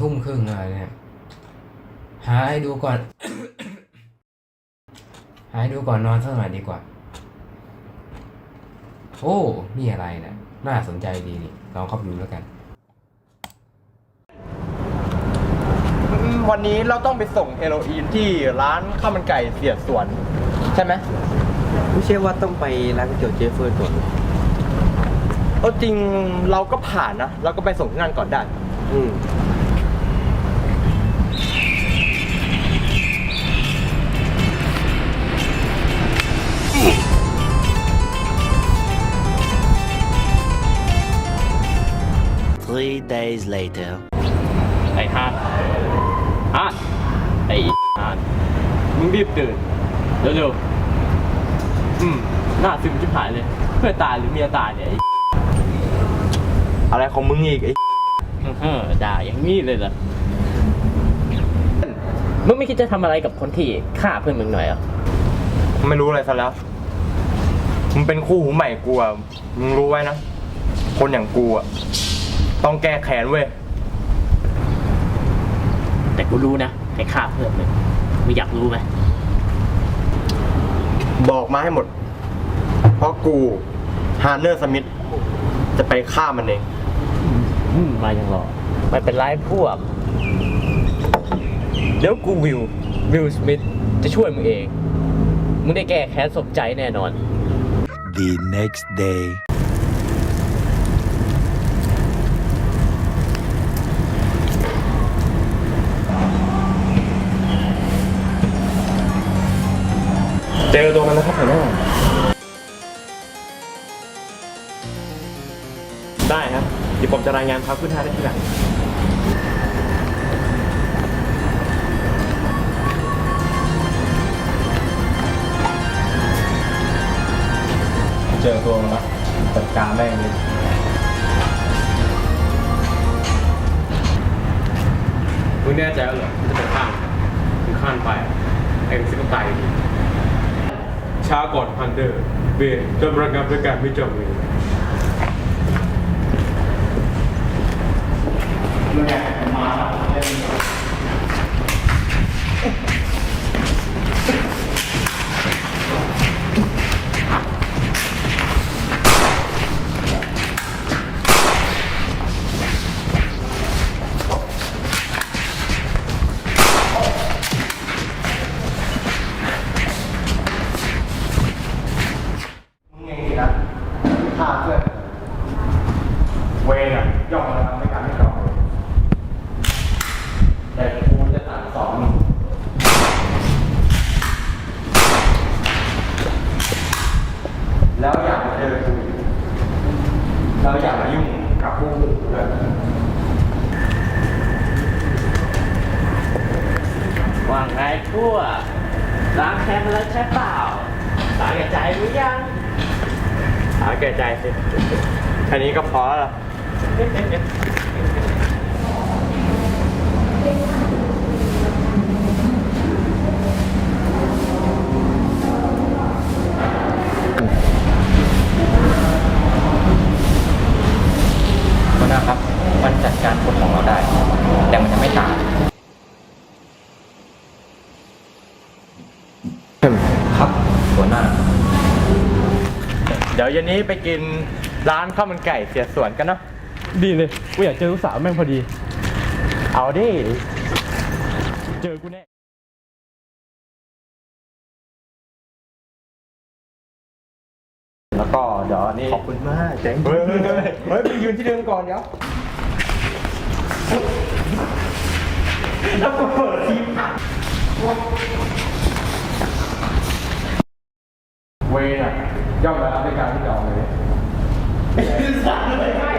ทุ่มครึ่งอะไรเนี่ย หาให้ดูก่อน หาให้ดูก่อนนอนสักหน่อยดีกว่า โอ้ นี่อะไรเนะี่ยน่าสนใจดีนี่ ลองเข้าไปดูแล้วกันอืมวันนี้เราต้องไปส่งเฮโรอีนที่ร้านข้าวมันไก่เสียดสวน ใช่ไหม ไม่ใช่ว่าต้องไปร้านก๋วยเตี๋ยวเจเฟิร์นก่อน เออจริงเราก็ผ่านนะเราก็ไปส่งที่นั่นก่อนได้ อืม Three days later. ไอ้ฮาร์ดฮาร์ดไอ้ฮาร์ดมึงรีบตื่นเร็วๆอืมหน้าซึมชิบหายเลย เพื่อนตายหรือเมียตายเนี่ยไอ้ อะไรของมึงอีกไอ้เออด่าอย่างนี้เลยเหรอมึงไม่คิดจะทำอะไรกับคนที่ฆ่าเพื่อนมึงหน่อยเหรอไม่รู้อะไรซะแล้วมึงเป็นคู่หูใหม่กูอะมึงรู้ไว้นะ คนอย่างกูอะต้องแก้แค้นเว้ย แต่กูรู้นะใครฆ่าเพื่อนมึงมึงอยากรู้ไหมบอกมาให้หมด เพราะกูฮาร์เนอร์สมิธจะไปฆ่ามันเอง อืมมายังรอไม่เป็นไรพวก เดี๋ยวกูวิว วิลสมิธจะช่วยมึงเอง มึงได้แก้แค้นสมใจแน่นอน The next day. เจอตัวมันแล้วครับหัวหน้าได้ครับ เดี๋ยวผมจะรายงานความคืบหน้าได้ทีหลังเจอตัวมันแล้วจัดการแม่งเลยมึงแน่ใจแล้วเหรอจะไปข้ามมึงข้ามไปไอ้ซิกก็ตายอยู่ดีช้าก่อนพันเดอร์เบย์จนระงับด้วยการไม่จบเลย มึ แล้วอย่ามาเจอกูอีกแล้วอย่ามายุ่งกับผู้อื่นด้วยว่างไงพวล้างแค้นมแล้วใช่เปล่าสาแก่ใจหรือยังหาแก่ใจสิแค่นี้ก็พอแล้วล่ะหัว หัวหน้าเดี๋ยวเย็นนี้ไปกินร้านข้าวมันไก่เสียสวนกันเนาะ ดีเลย กูอยากเจอลูกสาวแม่งพอดี เอาดิ เจอกูแน่แล้วก็เดี๋ยวนี่ขอบคุณมากแจ้งเฮ้ยเฮ้ยเฮ้ยเฮ้ยไปยืนที่เดิมก่อนเดี๋ยวแล้วก็เปิดทีม ဝဲတာရောက်လာအမေကပြီးတောင်းတယ်စားတယ်